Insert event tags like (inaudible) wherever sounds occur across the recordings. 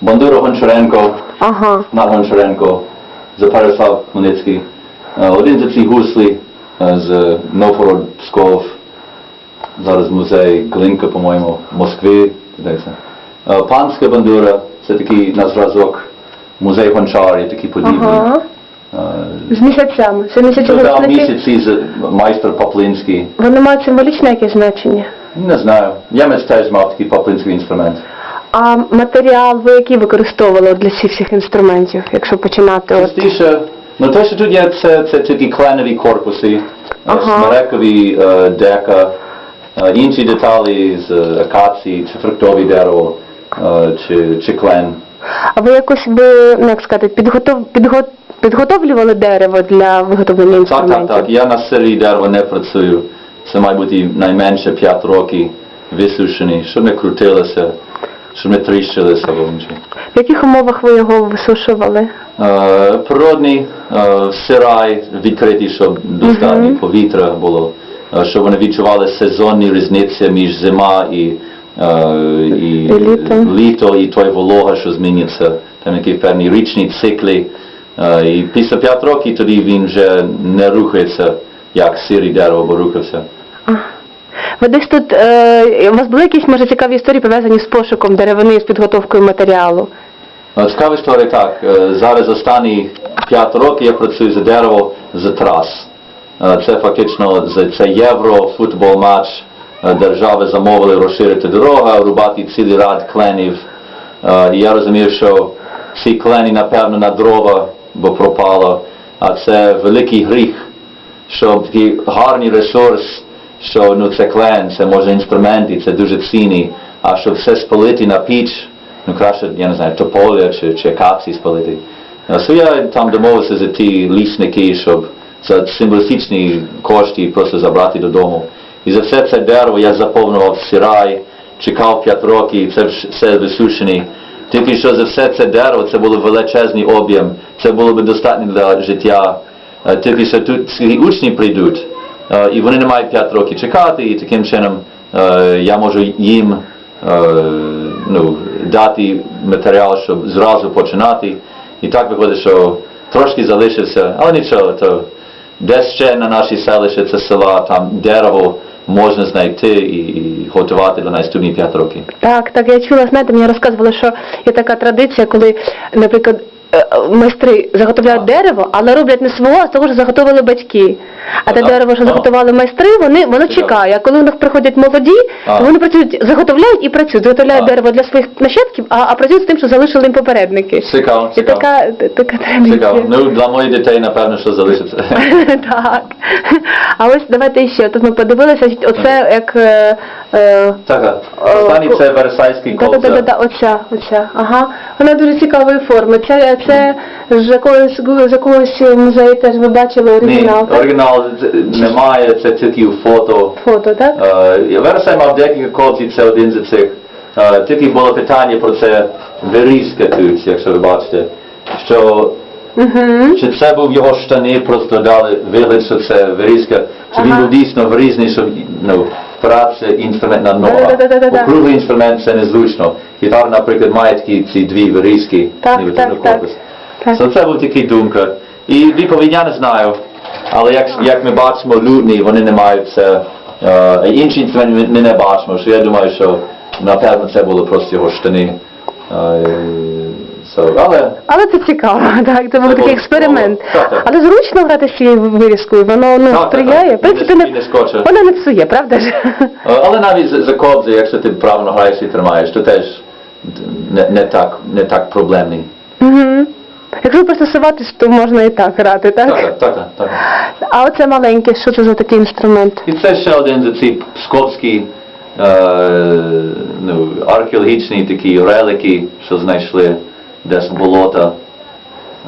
Бандура Гончаренко, Ага. Нат Гончаренко, Запарислав Хмельницький, Е, один з ці гуслі е, з Новгород, Псков, зараз музей Глинка, по-моєму, здається. Е, Панська бандура, це такий на зразок музей гончар і такі подібні. Ага. З місяцями. Це місяці там місяці з майстер Поплинський. Вони мають символічне якесь значення. Не знаю. Ямець теж мав такий поплинський інструмент. А матеріал ви який використовували для цих всіх інструментів, якщо починати от. Частіше, ну те, що тут є, це, це такі кленові корпуси, Ага. смерекові е, дека, е, інші деталі з е, акації, чи фруктові дерево, е, чи, чи клен. А ви якось ви, ну як сказати, підготов, підго, підготовлювали дерево для виготовлення Так, інструментів? так, так. Я на сирі дерево не працюю. Це має бути найменше 5 років висушені, щоб не крутилося, щоб не тріщилися або. В яких умовах ви його висушували? Е, Природний е, сирай відкритий, щоб достатньо повітря було, щоб вони відчували сезонні різниці між зима і, е, і, І літо. літо, і той волога, що зміниться. Там які певні річні цикли. Е, І після 5 років тоді він вже не рухається, як сирий дерево, бо рухався. Ви десь тут, е, у вас були якісь, може, цікаві історії пов'язані з пошуком деревини, з підготовкою матеріалу? Е, Цікава історія так. е, Зараз останні 5 років я працюю за дерево за трас. Е, Це фактично це євро, футбол матч. Держави замовили розширити дорогу, рубати цілий ряд кленів. І я розумів, що ці клені, напевно, на дрова, бо пропало. А це великий гріх, що такий гарний ресурс, що ну, це клен, це може інструменти, це дуже цінні, а щоб все спалити на піч, ну краще, я не знаю, тополя чи, чи акації спалити. So я там домовився за ті лісники, щоб за символічні кошти просто забрати додому. І за все це дерево я заповнював сирай, чекав 5 років, це все висушений. Тільки що за все це дерево, це було величезний об'єм, це було б достатньо для життя. Тільки що тут учні прийдуть, і вони не мають 5 років чекати, і таким чином е, я можу їм е, ну, дати матеріал, щоб зразу починати. І так виходить, що трошки залишився, але нічого, то десь ще на нашій селищі це села, там дерево можна знайти і, готувати до наступні 5 років. Так, так, я чула, знаєте, мені розказували, що є така традиція, коли, наприклад, е, е, майстри заготовляють А. дерево, але роблять не свого, а того, що заготовили батьки. А те дерево, що заготували майстри, вони воно чекає. А коли у них приходять молоді, то вони працюють, заготовляють і працюють, заготовляють дерево для своїх нащадків, а, а працюють з тим, що залишили їм попередники. Цікаво, І цікаво. така, така традиція. Цікаво. Ну, для моїх дітей, напевно, що залишиться. (laughs) так. А ось давайте ще. Тут ми подивилися, оце як. Е, е, Так, останній це ковза. да, оця, оця, ага. Вона дуже цікавої форми. Це, це з якогось музею теж ви бачили оригінал, оригінал з- немає, це тільки фото. Фото, так? Версай мав декілька ковзів, це один з цих. Е, Тільки було питання про це вирізка тут, якщо ви бачите. Що чи це був його штани, просто дали вигляд, що це вирізка, чи він був дійсно вирізний, щоб ну, впиратися інструмент на. Да-да-да-да-да. Округлий інструмент це незручно. Гітара, наприклад, має такі ці дві вирізки. Так, ніби так, на так. корпус. Це був такий думка. І відповідь я не знаю. Але як, як ми бачимо, лютні, вони не мають це. Е, інші інструменти ми не бачимо, що я думаю, що напевно це було просто його штани. Е, so, але Але це цікаво, (laughs) так, це був такий експеримент. Так, так. Але зручно грати з цією вирізкою, воно ну, Так, так, сприяє. так. Принципі, не- не, скоче. вона не псує, правда ж? Е, Але навіть за, за кобзи, якщо ти правильно граєш і тримаєш, то теж не, не, так, не так проблемний. Угу. Якщо пристосуватись, то можна і так грати, так? Так, так, так, так. А оце маленьке, що це за такий інструмент? І це ще один цих псковський е, ну, археологічні такі релики, що знайшли десь в болота.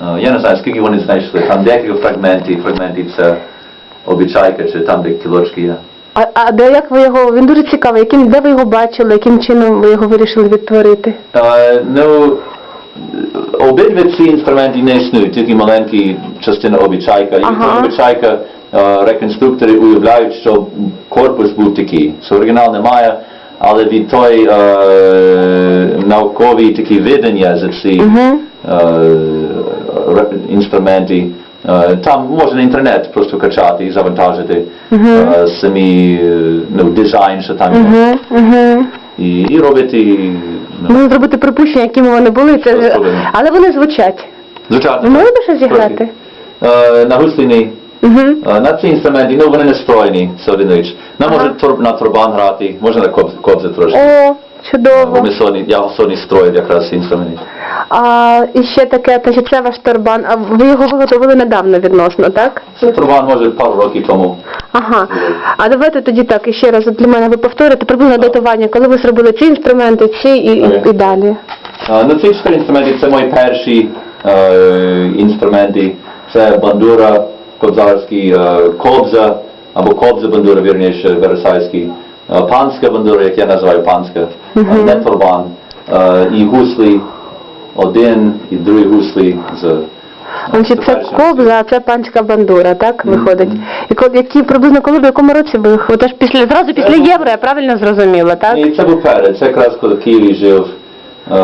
Е, я не знаю, скільки вони знайшли. Там декілька фрагментів, фрагментів це обічайка, чи там де кілочки є. А, а де як ви його? Він дуже цікавий. Яким де ви його бачили, яким чином ви його вирішили відтворити? Е, ну, обидві ці інструменти не існують, тільки маленька частина обічайка. І Ага. ага. обічайка реконструктори уявляють, що корпус був такий. Що оригінал немає, але від той наукові такі видання за ці інструменти. Там можна інтернет просто качати і завантажити самі дизайн, що там є. І, і робити Можна зробити припущення, якими вони були, це але вони звучать. Ви могли б щось зіграти? Е, На гусліні, Угу. е, на ці інструменти, ну вони не стройні, це один річ. Нам може тур- на турбан грати, можна на коб, кобзи трошки. О, чудово. Вони сьогодні, я сьогодні строю якраз інструменти. А і ще таке, значить, це ваш турбан. А ви його виготовили недавно відносно, так? Це турбан може пару років тому. Ага. А давайте тоді так, і ще раз для мене ви повторите приблизно датування, коли ви зробили ці інструменти, ці і, і, і далі. Ну, ці чотири інструменти це мої перші е, інструменти. Це бандура, кобзарський, е, кобза, або кобза бандура, вірніше, версайський, е, панська бандура, як я називаю панська, не турбан, е, і гуслі, один і другий гуслі з Значить, це кобза, а це панська бандура, так виходить. І ко- які приблизно коли в якому році їх? Теж після зразу після євро, я правильно зрозуміла, так? І це був перед, це якраз коли в Києві жив, е,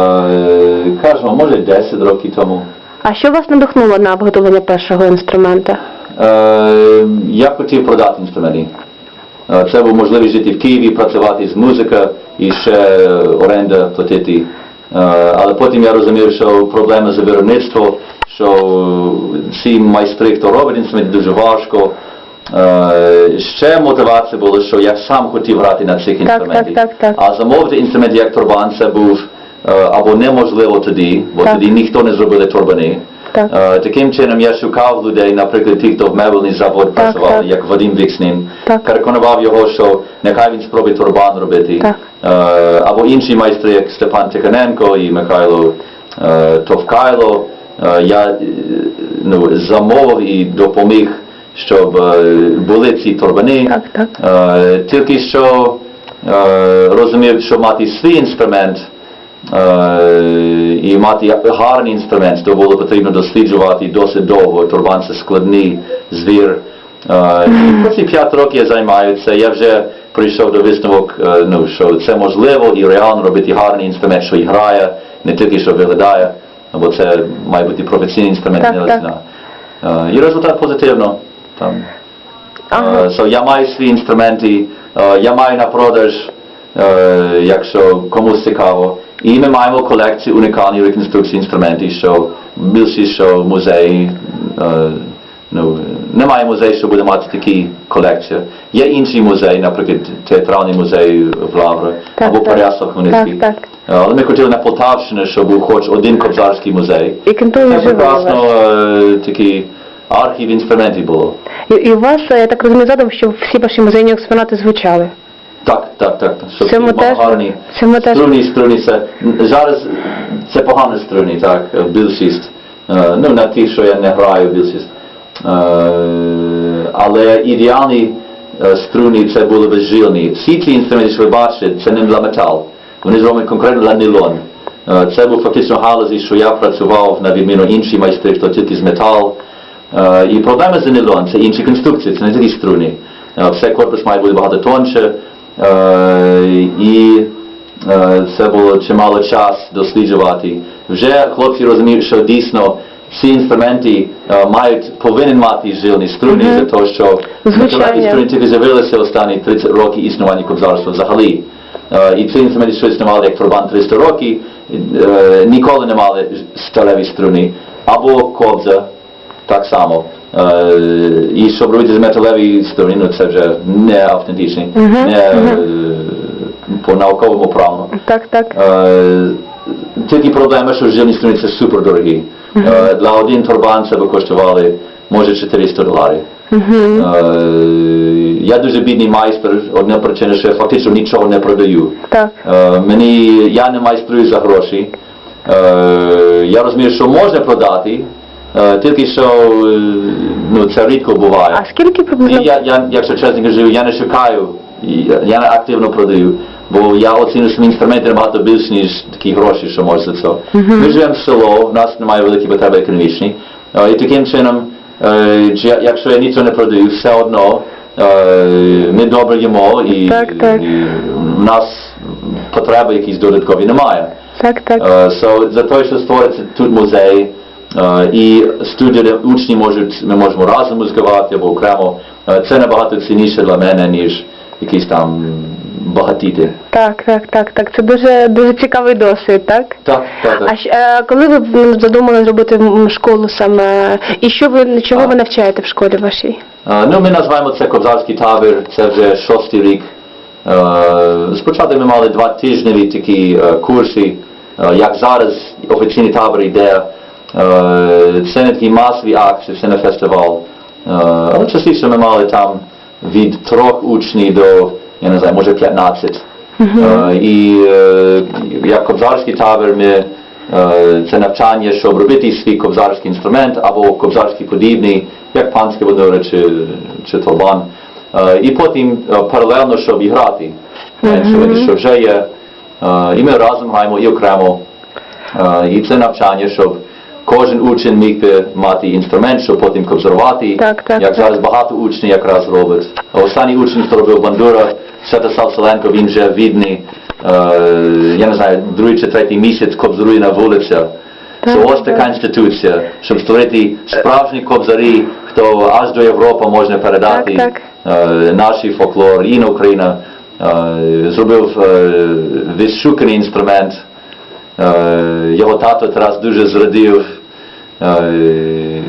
кажемо, може 10 років тому. А що вас надихнуло на виготовлення першого інструмента? Е, я хотів продати інструменти. Е, Це був можливість жити в Києві, працювати з музика і ще оренда платити. Е, Але потім я розумів, що проблема з виробництвом, що ці майстри, хто робить інструмент, дуже важко. Е, Ще мотивація була, що я сам хотів грати на цих інструментах. так, так. А замовити інструмент як турбан це був е, або неможливо тоді, бо Так. тоді ніхто не зробили турбани. Так. Е, Таким чином я шукав людей, наприклад, тих, хто в мебельний завод працював, так. як Вадим Вікснін. Так. Переконував його, що нехай він спробує турбан робити. Так. Е, Або інші майстри, як Степан Тихоненко і Михайло е, Товкайло. Е, Я е, ну, замовив і допоміг, щоб е, були ці турбани. Так, так. Е, Тільки що е, розумів, що мати свій інструмент і мати гарний інструмент, то було потрібно досліджувати досить довго. Турбан це складний звір. Е, І ці п'ять років я займаюся. Я вже прийшов до висновок, е, ну, що це можливо і реально робити гарний інструмент, що і грає, не тільки що виглядає, бо це має бути професійний інструмент, Так, не. Е, І результат позитивно. Там. Ага. Е, So я маю свої інструменти, е, я маю на продаж, е, якщо комусь цікаво. Ми маємо колекцію унікальних реконструкцій інструментів, що більшість, що музеї, е, ну, немає музею, що буде мати такі колекції. Є інші музеї, наприклад, театральний музей в Лаврі, Так, або. Переяслав Хмельницький. Так, так. Але ми хотіли на Полтавщині, щоб був хоч один кобзарський музей. І Це прекрасно такий архів інструментів було. І, і у вас, я так розумію, задум, що всі ваші музейні експонати звучали. Так, так, так. Щоб Цьому ці теж- гарні цьому теж- струні це зараз це погані струні, так, е, більшість. Е, Ну, на ті, що я не граю, більшість. Е, Але ідеальні струні це були безжильні. Всі ці інструменти, що ви бачите, це не для метал. Вони зроблені конкретно для нилон. Е, Це був фактично галузі, що я працював на відміну інші майстри, хто тільки з метал. І проблема з нилон це інші конструкції, це не такі струни. Все корпус має бути багато тонше. Е, І е, це було чимало час досліджувати. Вже хлопці розуміють, що дійсно ці інструменти е, мають, повинен мати жилні струни, Мгм. за те, що натуральні струни з'явилися останні 30 років існування кобзарства взагалі. І ці інструменти, що існували як турбан 300 років, ніколи не мали сталеві струни. Або кобза, так само. Е, І щоб робити з металеві ну це вже не автентичні, Мгм, не е, по науковому правилу. Так, так. Е, Тільки проблема, що жилні струни це супер дорогі. Для один турбан це би коштували може 400 доларів. Я дуже бідний майстер, одна причина, що я фактично нічого не продаю. Так. Мені я не майструю за гроші. Я розумію, що можна продати, е, тільки що е, ну, це рідко буває. А скільки І приблизно? я, я, якщо чесно кажу, я не шукаю, і я, я не активно продаю, бо я оцінюю свої інструменти набагато більше, ніж такі гроші, що може за це. Ми живемо в село, в нас немає великої потреби економічні, е, і таким чином, е, чи я- якщо я нічого не продаю, все одно е, ми добре їмо, і, Так, так. і в нас потреби якісь додаткові немає. Так, так. Е, so, за те, що створиться тут музей, і студії, учні можуть, ми можемо разом музикувати або окремо, е, це набагато цінніше для мене, ніж якісь там багатіти. Так, так, так, так. Це дуже дуже цікавий досвід, так? Так, так, так. А е, коли ви задумали зробити школу саме, і що ви чого А. ви навчаєте в школі вашій? Е, Ну, ми називаємо це Кобзарський табір, це вже шостий рік. Е, Спочатку ми мали два тижневі такі е, курси, Е, як зараз офіційний табір йде. Це такі масові акції, це не фестиваль. Е, Але частіше ми мали там від трьох учнів до, я не знаю, може 15. Е, І е, як кобзарський табір ми це навчання, щоб робити свій кобзарський інструмент або кобзарський подібний, як панське водори чи, чи толбан. І потім паралельно, щоб і грати на інструменті, що вже є. І ми разом граємо і окремо. І це навчання, щоб кожен учень міг би мати інструмент, щоб потім кобзарувати, Так, так, як так. зараз багато учнів якраз робить. Останній учень, хто робив бандура, Святослав Селенко, він вже відний, е, я не знаю, другий чи третій місяць кобзарує на вулицях. Це Так, ось така інституція, щоб створити справжні кобзарі, хто аж до Європи можна передати Так, е, наш фольклор, і Україна. Е, зробив е, вишуканий інструмент. Е, його тато Тарас дуже зрадів. Е,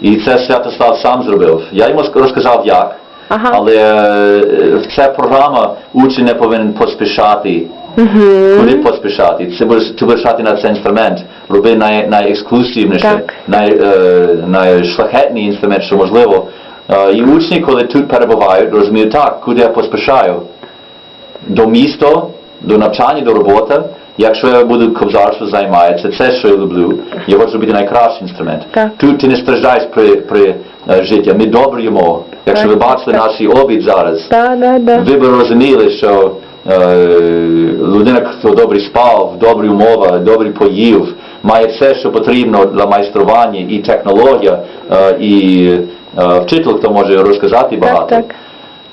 і це Святослав сам зробив. Я йому розказав як. Ага. Але е, ця програма учень не повинен поспішати. Куди поспішати? Це будеш, ти будеш грати на цей інструмент, роби най, найексклюзивніше, най, е, найшлахетний інструмент, що можливо. Е, і учні, коли тут перебувають, розуміють, так, куди я поспішаю? До міста, до навчання, до роботи. Якщо я буду кобзарство займається, це що я люблю. Я хочу робити найкращий інструмент. Так. Тут ти не страждаєш при, при е, житті. Ми добре їмо. Якщо Так, ви бачили так. наші обід зараз, Так, так, так. ви б розуміли, що е, людина, хто добре спав, добрі умови, добре поїв, має все, що потрібно для майстрування і технологія, е, і е, вчитель, хто може розказати багато. так.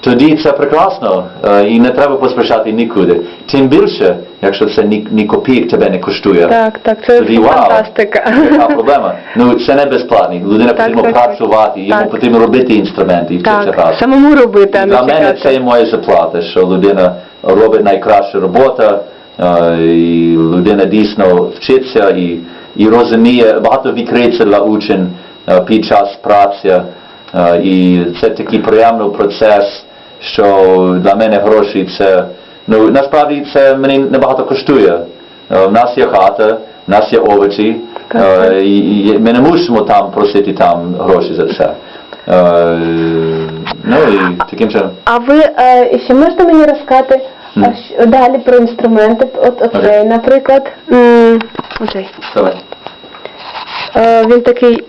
Тоді це прекрасно е, і не треба поспішати нікуди. Тим більше, якщо це ні, ні копійок тебе не коштує. Так, так, це Тоді вау, фантастика. яка проблема. Ну це не безплатно. Людина Так, потрібно так, так. працювати, йому потрібно робити інструменти і Так, грати. самому робити, а не Для мене чекати. це є моя заплата, що людина робить найкращу роботу, е, і людина дійсно вчиться і, і розуміє, багато відкриється для учень е, під час праці. І це такий приємний процес, що для мене гроші це, ну насправді це мені небагато коштує. Е, В нас є хата, в нас є овочі, е, і, ми не мусимо там просити там гроші за це. Е, Ну і таким чином. А ви ще можете мені розказати далі про інструменти? От оцей, наприклад. Оцей. Він такий